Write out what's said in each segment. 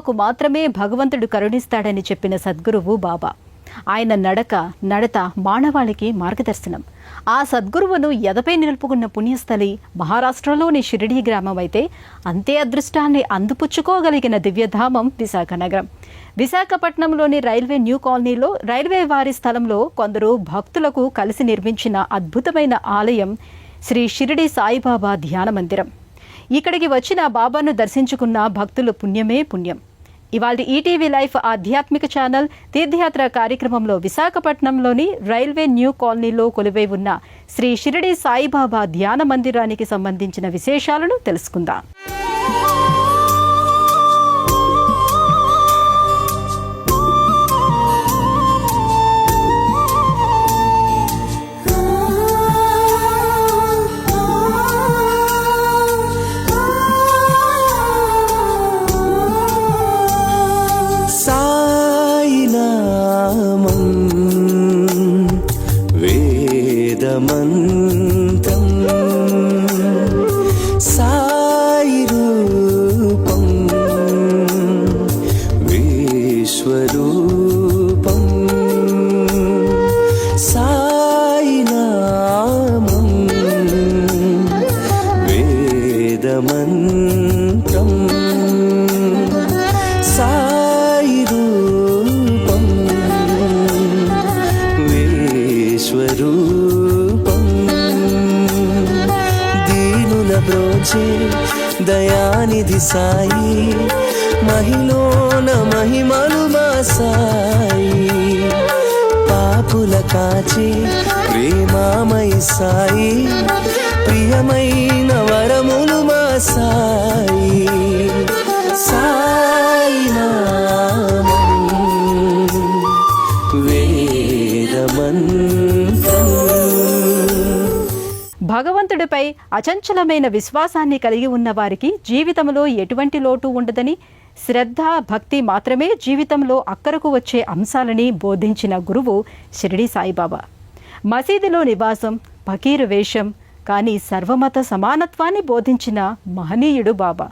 ఆత్మకు మాత్రమే భగవంతుడు కరుణిస్తాడని చెప్పిన సద్గురువు బాబా. ఆయన నడక నడత మానవాళికి మార్గదర్శనం. ఆ సద్గురువును ఎదపై నిలుపుకున్న పుణ్యస్థలి మహారాష్ట్రలోని షిరిడీ గ్రామం అయితే అంతే అదృష్టాన్ని అందిపుచ్చుకోగలిగిన దివ్యధామం విశాఖ నగరం విశాఖపట్నంలోని రైల్వే న్యూ కాలనీలో రైల్వే వారి స్థలంలో కొందరు భక్తులకు కలిసి నిర్మించిన అద్భుతమైన ఆలయం శ్రీ షిరిడి సాయిబాబా ధ్యాన మందిరం. ఇక్కడికి వచ్చిన బాబాను దర్శించుకున్న భక్తుల పుణ్యమే పుణ్యం. ఇవాళ ఈటీవీ లైఫ్ ఆధ్యాత్మిక ఛానల్ తీర్థయాత్ర కార్యక్రమంలో విశాఖపట్నంలోని రైల్వే న్యూ కాలనీలో కొలువై ఉన్న శ్రీ షిరిడి సాయిబాబా ధ్యాన మందిరానికి సంబంధించిన విశేషాలను తెలుసుకుందాం. ప్రేమామై సాయి ప్రియమైన వరములు మా సాయి. సాయి భగవంతుడిపై అచంచలమైన విశ్వాసాన్ని కలిగి ఉన్న వారికి జీవితంలో ఎటువంటి లోటు ఉండదని శ్రద్ధ భక్తి మాత్రమే జీవితంలో అక్కరకు వచ్చే అంశాలని బోధించిన గురువు షిరిడి సాయిబాబా. మసీదులో నివాసం ఫకీరు వేషం కానీ సర్వమత సమానత్వాన్ని బోధించిన మహనీయుడు బాబా.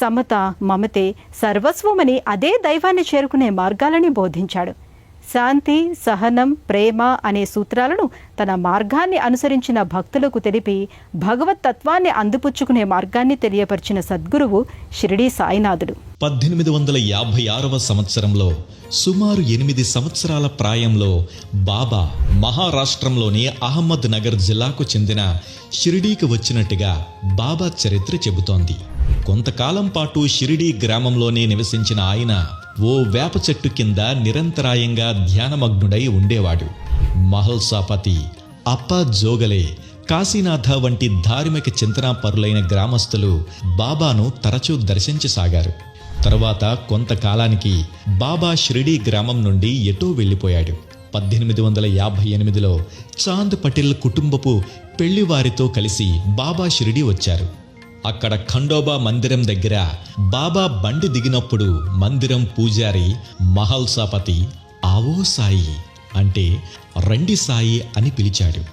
సమత మమతే సర్వస్వమని అదే దైవాన్ని చేరుకునే మార్గాలని బోధించాడు. శాంతి సహనం ప్రేమ అనే సూత్రాలను తన మార్గాన్ని అనుసరించిన భక్తులకు తెలిపి భగవత్ తత్వాన్ని అందిపుచ్చుకునే మార్గాన్ని తెలియపరిచిన సద్గురువు షిరిడీ సాయినాథుడు. పద్దెనిమిది వందల యాభై ఆరవ సంవత్సరంలో సుమారు ఎనిమిది సంవత్సరాల ప్రాయంలో బాబా మహారాష్ట్రంలోని అహ్మద్ నగర్ జిల్లాకు చెందిన షిరిడీకి వచ్చినట్టుగా బాబా చరిత్ర చెబుతోంది. కొంతకాలం పాటు షిరిడీ గ్రామంలోనే నివసించిన ఆయన ఓ వేప చెట్టు కింద నిరంతరాయంగా ధ్యానమగ్నుడై ఉండేవాడు. మహల్సాపతి అప్ప జోగలే కాశీనాథ వంటి ధార్మిక చింతనాపరులైన గ్రామస్తులు బాబాను తరచూ దర్శించసాగారు తరువాత కొంతకాలానికి బాబా షిరిడీ గ్రామం నుండి ఎటో వెళ్ళిపోయాడు. పద్దెనిమిది వందల యాభై ఎనిమిదిలో చాంద్ పటేల్ కుటుంబపు పెళ్ళివారితో కలిసి బాబా షిరిడీ వచ్చారు. అక్కడ ఖండోబా మందిరం దగ్గర బాబా బండి దిగినప్పుడు మందిరం పూజారి మహల్సాపతి ఆవో సాయి అంటే రండి సాయి అని పిలిచాడు.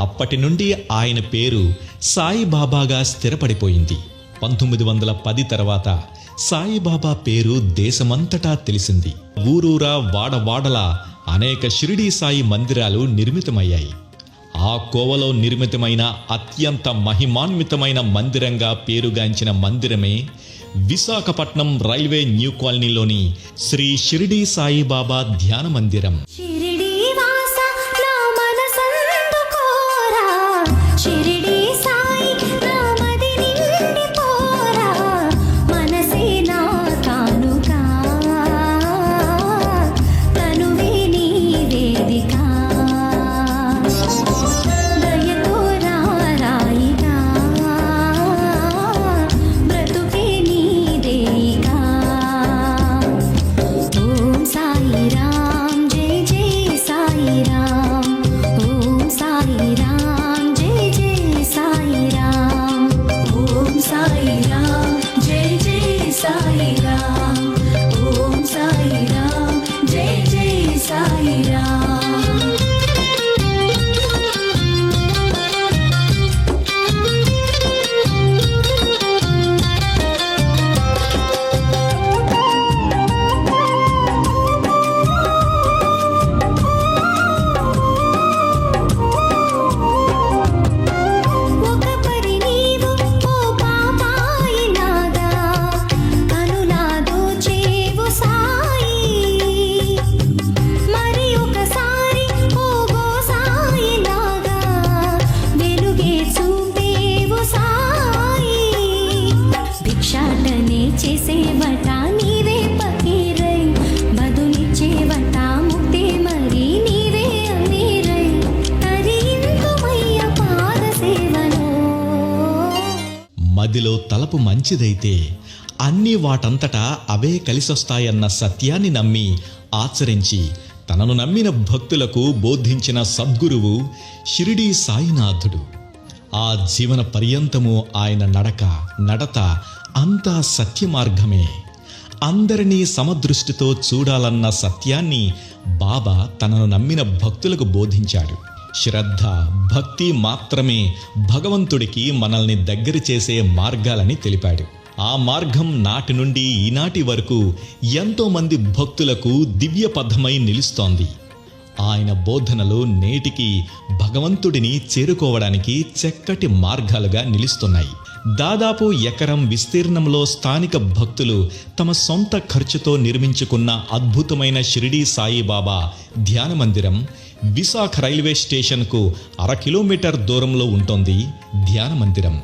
అప్పటి నుండి ఆయన పేరు సాయిబాబాగా స్థిరపడిపోయింది. పంతొమ్మిది వందల పది తర్వాత సాయిబాబా పేరు దేశమంతటా తెలిసింది. ఊరూరా వాడవాడలా అనేక షిరిడీ సాయి మందిరాలు నిర్మితమయ్యాయి. ఆ కోవలో నిర్మితమైన అత్యంత మహిమాన్వితమైన మందిరంగా పేరుగాంచిన మందిరమే విశాఖపట్నం రైల్వే న్యూ కాలనీలోని శ్రీ షిరిడీ సాయిబాబా ధ్యాన మందిరం. మదిలో తలపు మంచిదైతే అన్ని వాటంతటా అవే కలిసొస్తాయన్న సత్యాన్ని నమ్మి ఆచరించి తనను నమ్మిన భక్తులకు బోధించిన సద్గురువు షిరిడీ సాయినాథుడు. ఆ జీవన పర్యంతము ఆయన నడక నడత అంతా సత్య మార్గమే అందరినీ సమదృష్టితో చూడాలన్న సత్యాన్ని బాబా తనను నమ్మిన భక్తులకు బోధించాడు. శ్రద్ధ భక్తి మాత్రమే భగవంతుడికి మనల్ని దగ్గర చేసే మార్గాలని తెలిపాడు. ఆ మార్గం నాటి నుండి ఈనాటి వరకు ఎంతోమంది భక్తులకు దివ్యపథమై నిలుస్తోంది. ఆయన బోధనలు నేటికి భగవంతుడిని చేరుకోవడానికి చక్కటి మార్గాలుగా నిలుస్తున్నాయి. దాదాపు ఎకరం విస్తీర్ణంలో స్థానిక భక్తులు తమ సొంత ఖర్చుతో నిర్మించుకున్న అద్భుతమైన షిరిడీ సాయిబాబా ధ్యాన మందిరం విశాఖ రైల్వే స్టేషన్కు అర కిలోమీటర్ దూరంలో ఉంటుంది ధ్యాన మందిరం.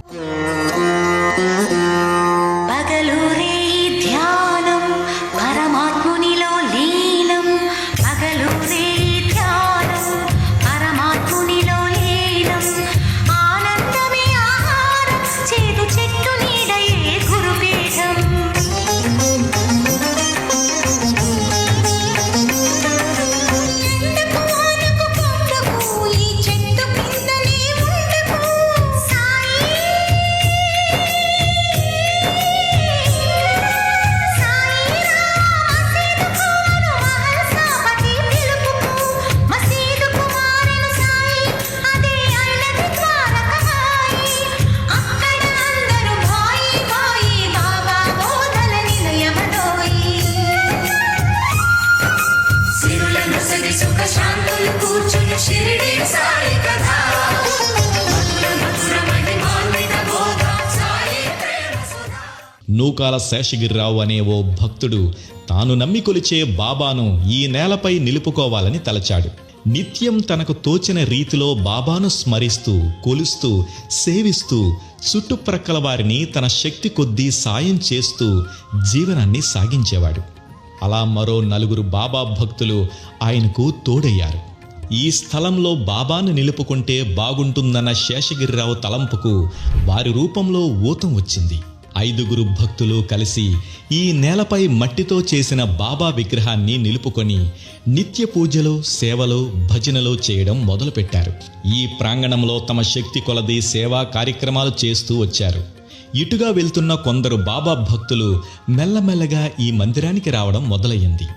నూకాల శేషగిరిరావు అనే ఓ భక్తుడు తాను నమ్మి కొలిచే బాబాను ఈ నేలపై నిలుపుకోవాలని తలచాడు. నిత్యం తనకు తోచిన రీతిలో బాబాను స్మరిస్తూ కొలుస్తూ సేవిస్తూ చుట్టుప్రక్కల వారిని తన శక్తి కొద్దీ సాయం చేస్తూ జీవనాన్ని సాగించేవాడు. అలా మరో నలుగురు బాబా భక్తులు ఆయనకు తోడయ్యారు. ఈ స్థలంలో బాబాను నిలుపుకుంటే బాగుంటుందన్న శేషగిరిరావు తలంపుకు వారి రూపంలో ఊతం వచ్చింది. ఐదుగురు భక్తులు కలిసి ఈ నేలపై మట్టితో చేసిన బాబా విగ్రహాన్ని నిలుపుకొని నిత్య పూజలు సేవలు భజనలు చేయడం మొదలుపెట్టారు. ఈ ప్రాంగణంలో తమ శక్తి కొలది సేవా కార్యక్రమాలు చేస్తూ వచ్చారు. ఇటుగా వెళ్తున్న కొందరు బాబా భక్తులు మెల్లమెల్లగా ఈ మందిరానికి రావడం మొదలయ్యింది.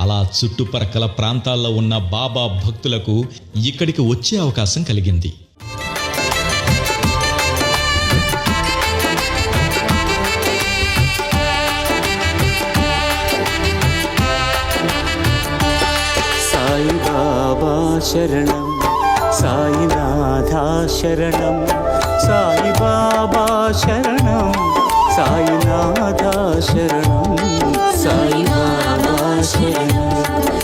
అలా చుట్టుపక్కల ప్రాంతాల్లో ఉన్న బాబా భక్తులకు ఇక్కడికి వచ్చే అవకాశం కలిగింది. శరణం. సాయినాథా శరణం సాయిబాబా శరణం. సాయినాథా శరణం సాయిబాబా శరణం.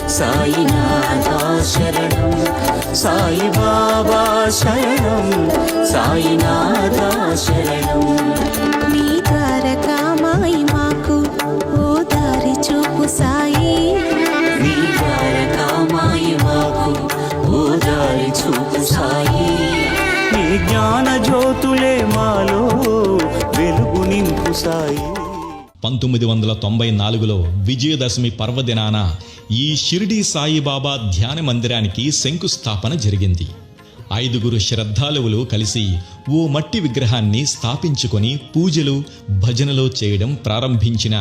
సాయినాథా శరణం సాయిబాబా శరణం. సాయినాథా శరణం నీ నింపు పంతొమ్మిది వందల తొంభై నాలుగులో విజయదశమి పర్వదినాన ఈ షిరిడి సాయిబాబా ధ్యాన మందిరానికి శంకుస్థాపన జరిగింది. ఐదుగురు శ్రద్ధాలువులు కలిసి ఓ మట్టి విగ్రహాన్ని స్థాపించుకొని పూజలు భజనలు చేయడం ప్రారంభించిన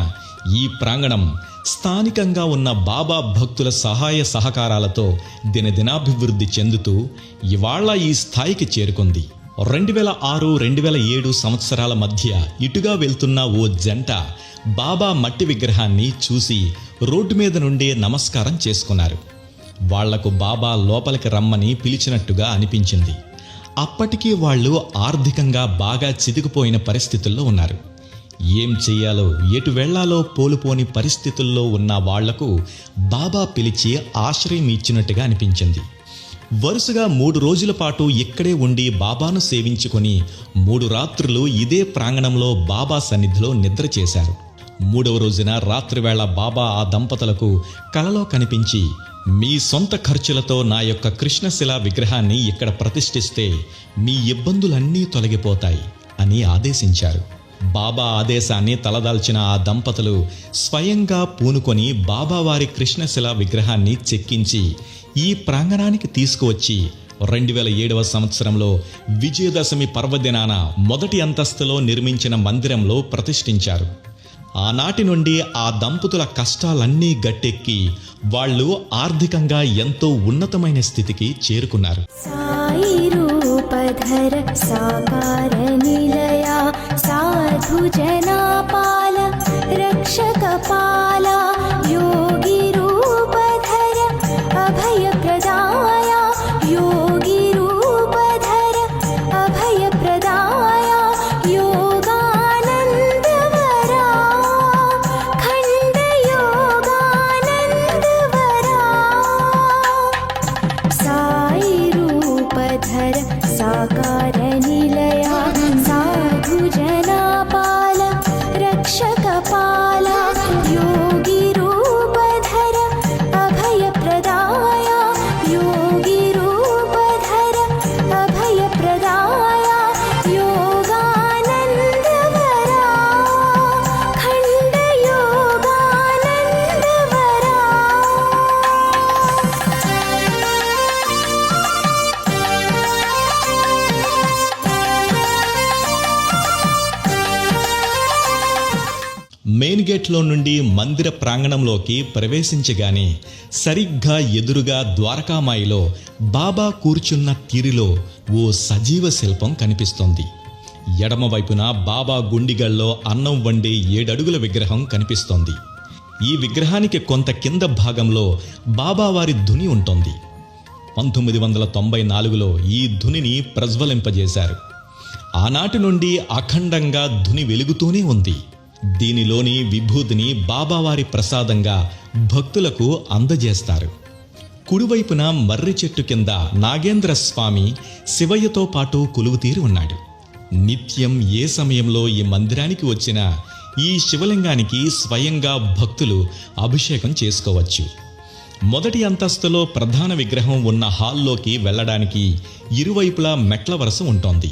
ఈ ప్రాంగణం స్థానికంగా ఉన్న బాబా భక్తుల సహాయ సహకారాలతో దినదినాభివృద్ధి చెందుతూ ఇవాళ ఈ స్థాయికి చేరుకుంది. రెండు వేల ఆరు రెండు వేల ఏడు సంవత్సరాల మధ్య ఇటుగా వెళ్తున్న ఓ జంట బాబా మట్టి విగ్రహాన్ని చూసి రోడ్డు మీద నుండే నమస్కారం చేసుకున్నారు. వాళ్ళకు బాబా లోపలికి రమ్మని పిలిచినట్టుగా అనిపించింది. అప్పటికీ వాళ్ళు ఆర్థికంగా బాగా చితికిపోయిన పరిస్థితుల్లో ఉన్నారు. ఏం చెయ్యాలో ఎటు వెళ్ళాలో పోలుపోని పరిస్థితుల్లో ఉన్న వాళ్ళకు బాబా పిలిచి ఆశ్రయం ఇచ్చినట్టుగా అనిపించింది. వరుసగా మూడు రోజుల పాటు ఇక్కడే ఉండి బాబాను సేవించుకొని మూడు రాత్రులు ఇదే ప్రాంగణంలో బాబా సన్నిధిలో నిద్ర చేశారు. మూడవ రోజున రాత్రివేళ బాబా ఆ దంపతులకు కలలో కనిపించి మీ సొంత ఖర్చులతో నా యొక్క కృష్ణశిలా విగ్రహాన్ని ఇక్కడ ప్రతిష్ఠిస్తే మీ ఇబ్బందులన్నీ తొలగిపోతాయి అని ఆదేశించారు. బాబా ఆదేశాన్ని తలదాల్చిన ఆ దంపతులు స్వయంగా పూనుకొని బాబావారి కృష్ణశిల విగ్రహాన్ని చెక్కించి ఈ ప్రాంగణానికి తీసుకువచ్చి రెండు వేల ఏడవ సంవత్సరంలో విజయదశమి పర్వదినాన మొదటి అంతస్తులో నిర్మించిన మందిరంలో ప్రతిష్ఠించారు. ఆనాటి నుండి ఆ దంపతుల కష్టాలన్నీ గట్టెక్కి వాళ్ళు ఆర్థికంగా ఎంతో ఉన్నతమైన స్థితికి చేరుకున్నారు. సాయి రూపధర సాకార నిలయా जना पाल रक्षकपाल। లో నుండి మందిర ప్రాంగణంలోకి ప్రవేశించగానే సరిగ్గా ఎదురుగా ద్వారకామాయిలో బాబా కూర్చున్న తీరిలో ఓ సజీవ శిల్పం కనిపిస్తోంది. ఎడమవైపున బాబా గుండిగల్లో అన్నం వండే ఏడడుగుల విగ్రహం కనిపిస్తోంది. ఈ విగ్రహానికి కొంత కింద భాగంలో బాబావారి ధుని ఉంటుంది. పంతొమ్మిది వందల తొంభై నాలుగులో ఈ ధునిని ప్రజ్వలింపజేశారు. ఆనాటి నుండి అఖండంగా ధుని వెలుగుతూనే ఉంది. దీనిలోని విభూతిని బాబావారి ప్రసాదంగా భక్తులకు అందజేస్తారు. కుడివైపున మర్రి చెట్టు కింద నాగేంద్ర స్వామి శివయ్యతో పాటు కొలువుతీరి ఉన్నాడు. నిత్యం ఏ సమయంలో ఈ మందిరానికి వచ్చినా ఈ శివలింగానికి స్వయంగా భక్తులు అభిషేకం చేసుకోవచ్చు. మొదటి అంతస్తులో ప్రధాన విగ్రహం ఉన్న హాల్లోకి వెళ్ళడానికి ఇరువైపులా మెట్ల వరుస ఉంటోంది.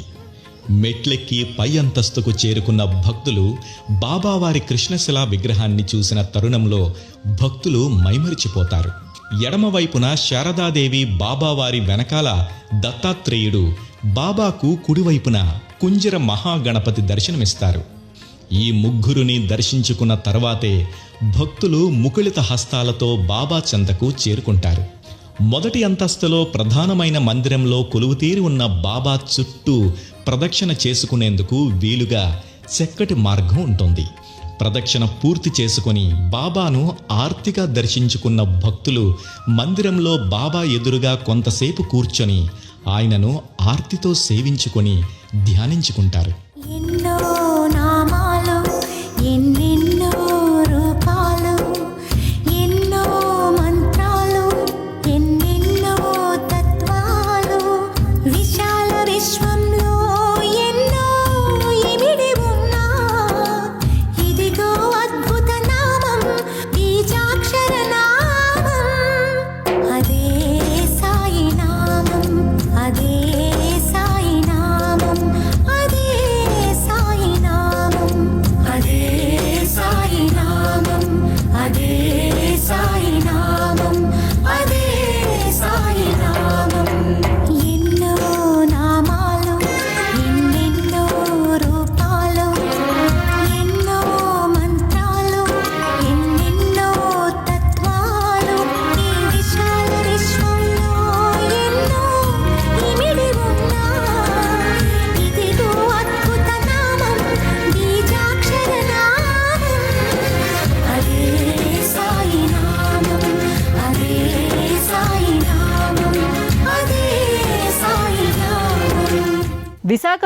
మెట్లెక్కి పై అంతస్తుకు చేరుకున్న భక్తులు బాబావారి కృష్ణశిలా విగ్రహాన్ని చూసిన తరుణంలో భక్తులు మైమరిచిపోతారు. ఎడమవైపున శారదాదేవి బాబావారి వెనకాల దత్తాత్రేయుడు బాబాకు కుడివైపున కుంజర మహాగణపతి దర్శనమిస్తారు. ఈ ముగ్గురుని దర్శించుకున్న తర్వాతే భక్తులు ముకుళిత హస్తాలతో బాబా చెంతకు చేరుకుంటారు. మొదటి అంతస్తులో ప్రధానమైన మందిరంలో కొలువుతీరి ఉన్న బాబా చుట్టూ ప్రదక్షిణ చేసుకునేందుకు వీలుగా చక్కటి మార్గం ఉంటుంది. ప్రదక్షిణ పూర్తి చేసుకొని బాబాను ఆర్తిగా దర్శించుకున్న భక్తులు మందిరంలో బాబా ఎదురుగా కొంతసేపు కూర్చొని ఆయనను ఆర్తితో సేవించుకొని ధ్యానించుకుంటారు. ఎన్నో 你笑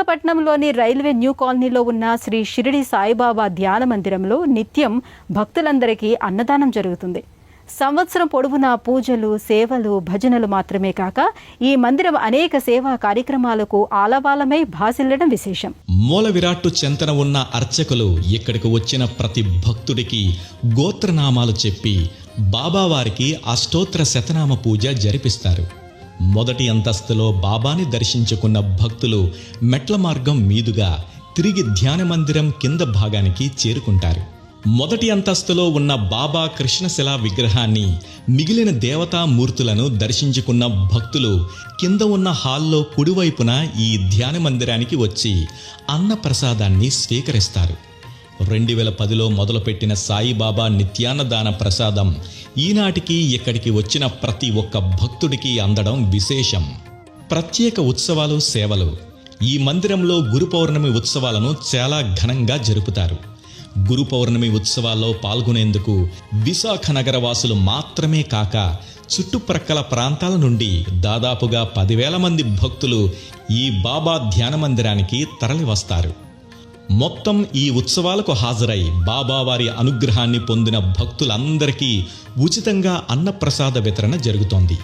విశాఖపట్నంలోని రైల్వే న్యూ కాలనీలో ఉన్న శ్రీ షిరిడి సాయిబాబా ధ్యాన మందిరంలో నిత్యం భక్తులందరికీ అన్నదానం జరుగుతుంది. సంవత్సరం పొడవునా పూజలు సేవలు భజనలు మాత్రమే కాక ఈ మందిరం అనేక సేవా కార్యక్రమాలకు ఆలవాలమై భాసిల్లడం విశేషం. మూల విరాట్టు చెంతన ఉన్న అర్చకులు ఇక్కడికి వచ్చిన ప్రతి భక్తుడికి గోత్రనామాలు చెప్పి బాబావారికి అష్టోత్తర శతనామ పూజ జరిపిస్తారు. మొదటి అంతస్తులో బాబాని దర్శించుకున్న భక్తులు మెట్ల మార్గం మీదుగా తిరిగి ధ్యాన మందిరం కింద భాగానికి చేరుకుంటారు. మొదటి అంతస్తులో ఉన్న బాబా కృష్ణశిలా విగ్రహాన్ని మిగిలిన దేవతామూర్తులను దర్శించుకున్న భక్తులు కింద ఉన్న హాల్లో కుడివైపున ఈ ధ్యాన మందిరానికి వచ్చి అన్న ప్రసాదాన్ని స్వీకరిస్తారు. రెండు వేల పదిలో మొదలుపెట్టిన సాయిబాబా నిత్యాన్నదాన ప్రసాదం ఈనాటికి ఇక్కడికి వచ్చిన ప్రతి ఒక్క భక్తుడికి అందడం విశేషం. ప్రత్యేక ఉత్సవాలు సేవలు. ఈ మందిరంలో గురు పౌర్ణమి ఉత్సవాలను చాలా ఘనంగా జరుపుతారు. గురు పౌర్ణమి ఉత్సవాల్లో పాల్గొనేందుకు విశాఖ నగర వాసులు మాత్రమే కాక చుట్టుప్రక్కల ప్రాంతాల నుండి దాదాపుగా పదివేల మంది భక్తులు ఈ బాబా ధ్యాన మందిరానికి తరలివస్తారు. మొత్తం ఈ ఉత్సవాలకు హాజరై బాబావారి అనుగ్రహాన్ని పొందిన భక్తులందరికీ ఉచితంగా అన్నప్రసాద వితరణ జరుగుతోంది.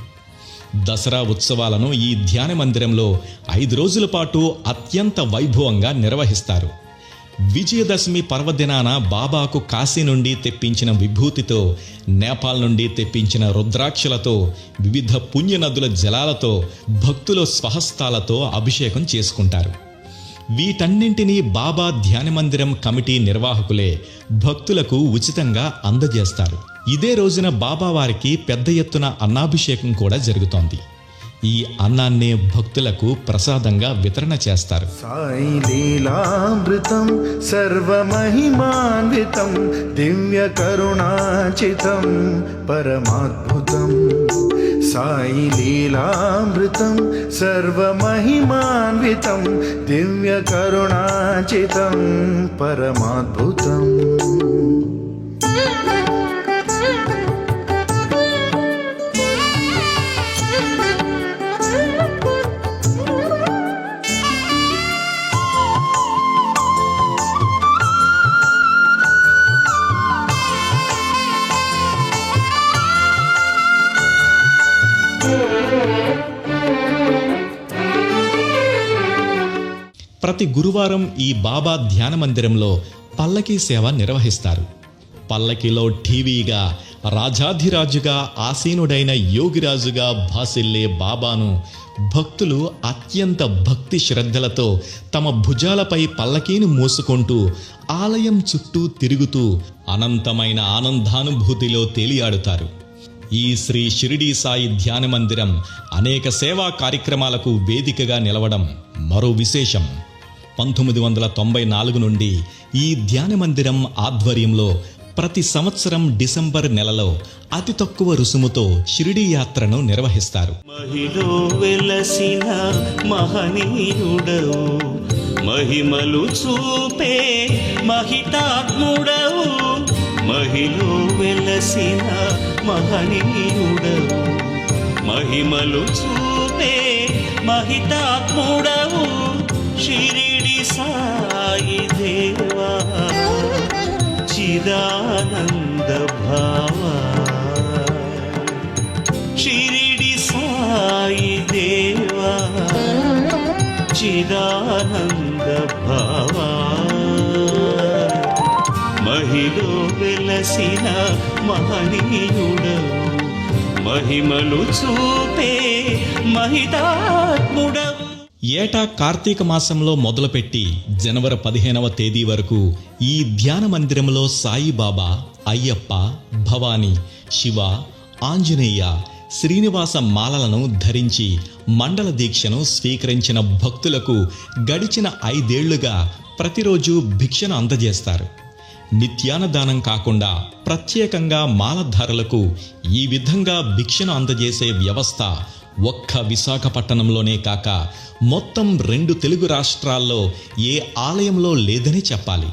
దసరా ఉత్సవాలను ఈ ధ్యాన మందిరంలో ఐదు రోజుల పాటు అత్యంత వైభవంగా నిర్వహిస్తారు. విజయదశమి పర్వదినాన బాబాకు కాశీ నుండి తెప్పించిన విభూతితో నేపాల్ నుండి తెప్పించిన రుద్రాక్షలతో వివిధ పుణ్యనదుల జలాలతో భక్తుల స్వహస్తాలతో అభిషేకం చేసుకుంటారు. వీటన్నింటినీ బాబా ధ్యాన మందిరం కమిటీ నిర్వాహకులే భక్తులకు ఉచితంగా అందజేస్తారు. ఇదే రోజున బాబా వారికి పెద్ద ఎత్తున అన్నాభిషేకం కూడా జరుగుతోంది. ఈ అన్నాన్నే భక్తులకు ప్రసాదంగా వితరణ చేస్తారు. సాయి లీలామృతం సర్వమహిమాన్వితం దివ్య కరుణాచితం పరమాద్భుతం. साई लीलामृतं सर्वमहिमान्वितं दिव्यकरुणाचितं परमाद्भुतम्। ప్రతి గురువారం ఈ బాబా ధ్యాన మందిరంలో పల్లకీ సేవ నిర్వహిస్తారు. పల్లకిలో టీవీగా రాజాధిరాజుగా ఆసీనుడైన యోగిరాజుగా భాసిల్లే బాబాను భక్తులు అత్యంత భక్తి శ్రద్ధలతో తమ భుజాలపై పల్లకీని మోసుకుంటూ ఆలయం చుట్టూ తిరుగుతూ అనంతమైన ఆనందానుభూతిలో తేలియాడుతారు. ఈ శ్రీ షిరిడీ సాయి ధ్యాన మందిరం అనేక సేవా కార్యక్రమాలకు వేదికగా నిలవడం మరో విశేషం. పంతొమ్మిది వందల తొంభై నాలుగు నుండి ఈ ధ్యాన మందిరం ఆధ్వర్యంలో ప్రతి సంవత్సరం డిసెంబర్ నెలలో అతి తక్కువ రుసుముతో షిరిడీ యాత్రను నిర్వహిస్తారు. మహిమలు చూపే మహితాత్ముడవు మహిలో వెలసిన మహనీయుడవు మహిమలు చూపే మహితాత్ముడవు. సాయి దేవా చిదానంద భావా షిరిడి సాయి దేవా చిదానంద భావా మహిలో వెలసిన మహనీయుడవు మహిమలు చూపే మహితాత్ముడవు. ఏటా కార్తీక మాసంలో మొదలుపెట్టి జనవరి పదిహేనవ తేదీ వరకు ఈ ధ్యాన మందిరంలో సాయిబాబా అయ్యప్ప భవానీ శివ ఆంజనేయ శ్రీనివాస మాలలను ధరించి మండల దీక్షను స్వీకరించిన భక్తులకు గడిచిన ఐదేళ్ళుగా ప్రతిరోజు భిక్షను అందజేస్తారు. నిత్యానదానం కాకుండా ప్రత్యేకంగా మాలధారులకు ఈ విధంగా భిక్షను అందజేసే వ్యవస్థ ఒక్క విశాఖపట్టణంలోనే కాక మొత్తం రెండు తెలుగు రాష్ట్రాల్లో ఏ ఆలయంలో లేదని చెప్పాలి.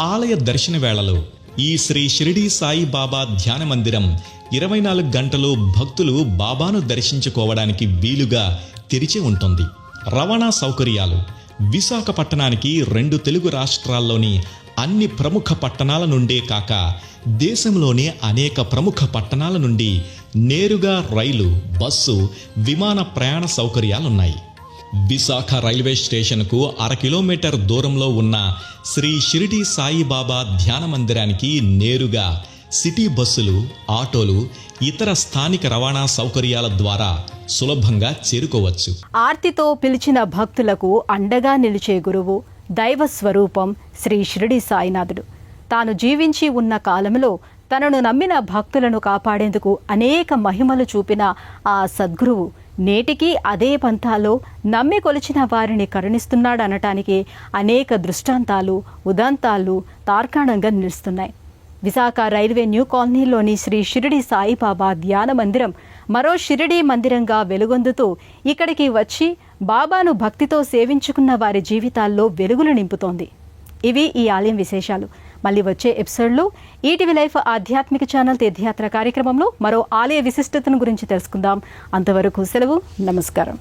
ఆలయ దర్శన వేళలో ఈ శ్రీ షిరిడి సాయిబాబా ధ్యాన మందిరం ఇరవై నాలుగు గంటలు భక్తులు బాబాను దర్శించుకోవడానికి వీలుగా తెరిచి ఉంటుంది. రవాణా సౌకర్యాలు విశాఖపట్టణానికి రెండు తెలుగు రాష్ట్రాల్లోని అన్ని ప్రముఖ పట్టణాల నుండే కాక దేశంలోని అనేక ప్రముఖ పట్టణాల నుండి నేరుగా రైలు బస్సు విమాన ప్రయాణ సౌకర్యాలున్నాయి. విశాఖ రైల్వే స్టేషన్కు అర కిలోమీటర్ దూరంలో ఉన్న శ్రీ షిరిడి సాయిబాబా ధ్యాన మందిరానికి నేరుగా సిటీ బస్సులు ఆటోలు ఇతర స్థానిక రవాణా సౌకర్యాల ద్వారా సులభంగా చేరుకోవచ్చు. ఆర్తితో పిలిచిన భక్తులకు అండగా నిలిచే గురువు దైవ స్వరూపం శ్రీ షిరిడి సాయినాథుడు. తాను జీవించి ఉన్న కాలంలో తనను నమ్మిన భక్తులను కాపాడేందుకు అనేక మహిమలు చూపిన ఆ సద్గురువు నేటికీ అదే పంథాలో నమ్మి కొలిచిన వారిని కరుణిస్తున్నాడనటానికి అనేక దృష్టాంతాలు ఉదంతాలు తార్కాణంగా నిలుస్తున్నాయి. విశాఖ రైల్వే న్యూ కాలనీలోని శ్రీ షిరిడి సాయిబాబా ధ్యాన మందిరం మరో షిరిడి మందిరంగా వెలుగొందుతూ ఇక్కడికి వచ్చి బాబాను భక్తితో సేవించుకున్న వారి జీవితాల్లో వెలుగులు నింపుతోంది. ఇవి ఈ ఆలయం విశేషాలు. మళ్ళీ వచ్చే ఎపిసోడ్లో ఈటీవీ లైఫ్ ఆధ్యాత్మిక ఛానల్ తీర్థయాత్ర కార్యక్రమంలో మరో ఆలయ విశిష్టతను గురించి తెలుసుకుందాం. అంతవరకు సెలవు నమస్కారం.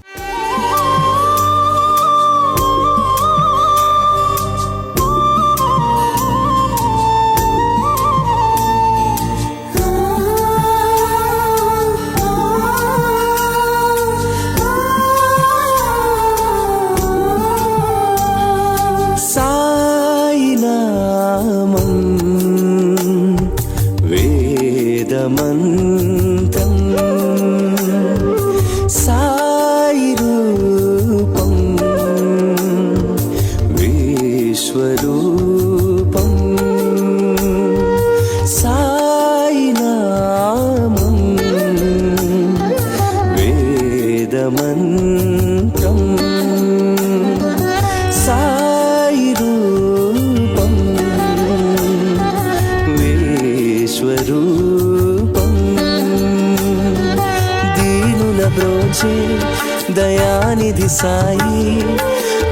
సాయి.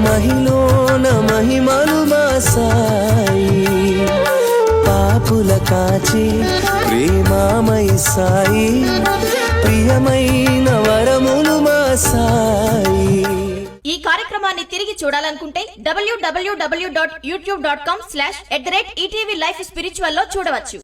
మహిళోన మహిమలు మా సాయి. పాపుల కాచి ప్రేమామయి సాయి. ప్రియమైన వరములు మా సాయి. ఈ కార్యక్రమాన్ని తిరిగి చూడాలనుకుంటే W W W dot YouTube dot com slash at the rate ETV life స్పిరిచువల్లో చూడవచ్చు.